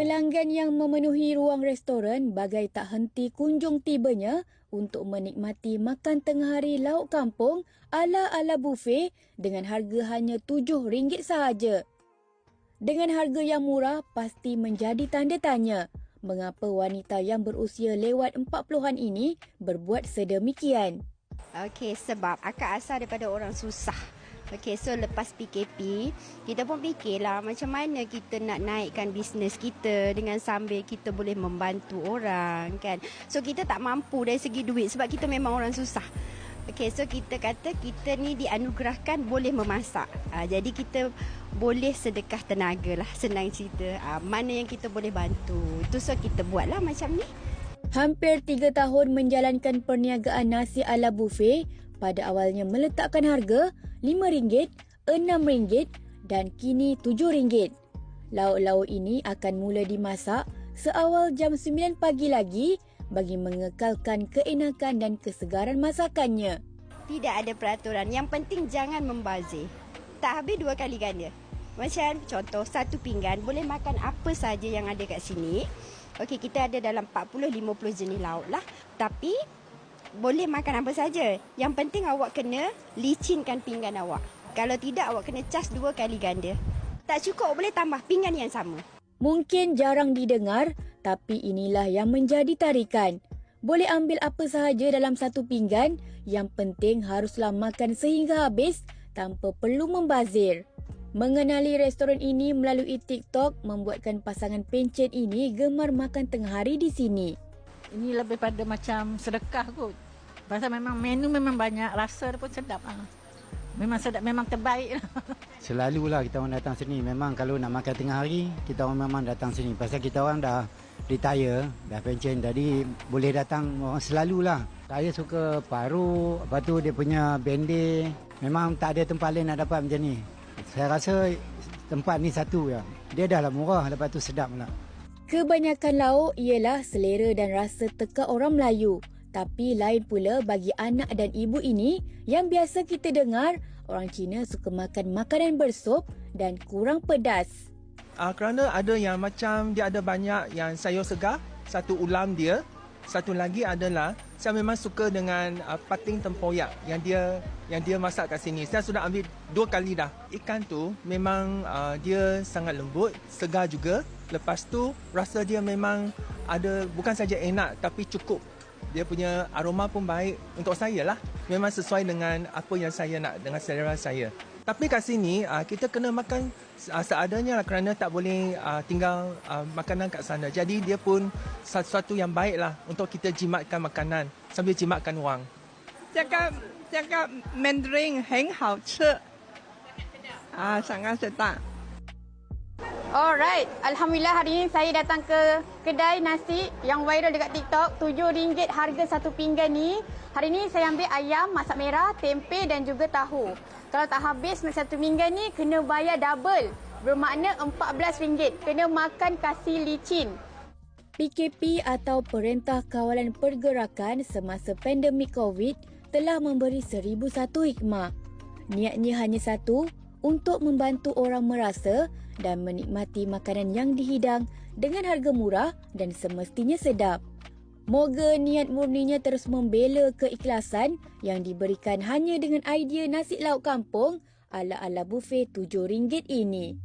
Pelanggan yang memenuhi ruang restoran bagai tak henti kunjung tibanya untuk menikmati makan tengah hari lauk kampung ala-ala buffet dengan harga hanya RM7 sahaja. Dengan harga yang murah pasti menjadi tanda tanya mengapa wanita yang berusia lewat 40-an ini berbuat sedemikian. Okey, sebab akak asal daripada orang susah. Okey, so lepas PKP, kita pun fikirlah macam mana kita nak naikkan bisnes kita dengan sambil kita boleh membantu orang kan. So kita tak mampu dari segi duit sebab kita memang orang susah. Okey, so kita kata kita ni dianugerahkan boleh memasak. Uh, jadi kita boleh sedekah tenaga lah, senang cerita. Uh, mana yang kita boleh bantu. Itu so kita buatlah macam ni. Hampir tiga tahun menjalankan perniagaan nasi ala buffet, pada awalnya meletakkan harga RM5, RM6 dan kini RM7. Lauk-lauk ini akan mula dimasak seawal jam 9 pagi lagi bagi mengekalkan keenakan dan kesegaran masakannya. Tidak ada peraturan. Yang penting jangan membazir. Tak habis dua kali ganda. Macam contoh satu pinggan boleh makan apa saja yang ada kat sini. Okey, kita ada dalam 40-50 jenis lauk lah. Tapi boleh makan apa saja. Yang penting awak kena licinkan pinggan awak. Kalau tidak awak kena cas dua kali ganda. Tak cukup boleh tambah pinggan yang sama. Mungkin jarang didengar tapi inilah yang menjadi tarikan. Boleh ambil apa sahaja dalam satu pinggan, yang penting haruslah makan sehingga habis tanpa perlu membazir. Mengenali restoran ini melalui TikTok membuatkan pasangan pencet ini gemar makan tengah hari di sini. Ini lebih pada macam sedekah kot. Pasal memang menu memang banyak, rasa pun sedap lah. Memang sedap, memang terbaik lah. Selalulah kita orang datang sini. Memang kalau nak makan tengah hari, kita orang memang datang sini. Pasal kita orang dah retire, dah pension. Jadi boleh datang selalulah. Saya suka paru, lepas tu dia punya bende. Memang tak ada tempat lain nak dapat macam ni. Saya rasa tempat ni satu ya. Dia dah lah murah, lepas tu sedap lah. Kebanyakan lauk ialah selera dan rasa teka orang Melayu. Tapi lain pula bagi anak dan ibu ini yang biasa kita dengar orang Cina suka makan makanan bersup dan kurang pedas. Uh, kerana ada yang macam dia ada banyak yang sayur segar, satu ulam dia, satu lagi adalah saya memang suka dengan uh, pating tempoyak yang dia yang dia masak kat sini. Saya sudah ambil dua kali dah. Ikan tu memang uh, dia sangat lembut, segar juga. Lepas tu rasa dia memang ada bukan saja enak tapi cukup. Dia punya aroma pun baik untuk saya lah. Memang sesuai dengan apa yang saya nak dengan selera saya. Tapi kat sini uh, kita kena makan uh, seadanya lah kerana tak boleh uh, tinggal uh, makanan kat sana. Jadi dia pun sesuatu yang baik lah untuk kita jimatkan makanan sambil jimatkan wang. 这个这个 Mandarin 很好吃，啊，sangat sedap。 Alright, Alhamdulillah hari ini saya datang ke kedai nasi yang viral dekat TikTok. RM7 harga satu pinggan ni. Hari ini saya ambil ayam, masak merah, tempe dan juga tahu. Kalau tak habis nak satu pinggan ni, kena bayar double. Bermakna RM14. Kena makan kasih licin. PKP atau Perintah Kawalan Pergerakan semasa pandemik COVID telah memberi seribu satu hikmah. Niatnya hanya satu, untuk membantu orang merasa dan menikmati makanan yang dihidang dengan harga murah dan semestinya sedap. Moga niat murninya terus membela keikhlasan yang diberikan hanya dengan idea nasi lauk kampung ala-ala buffet RM7 ini.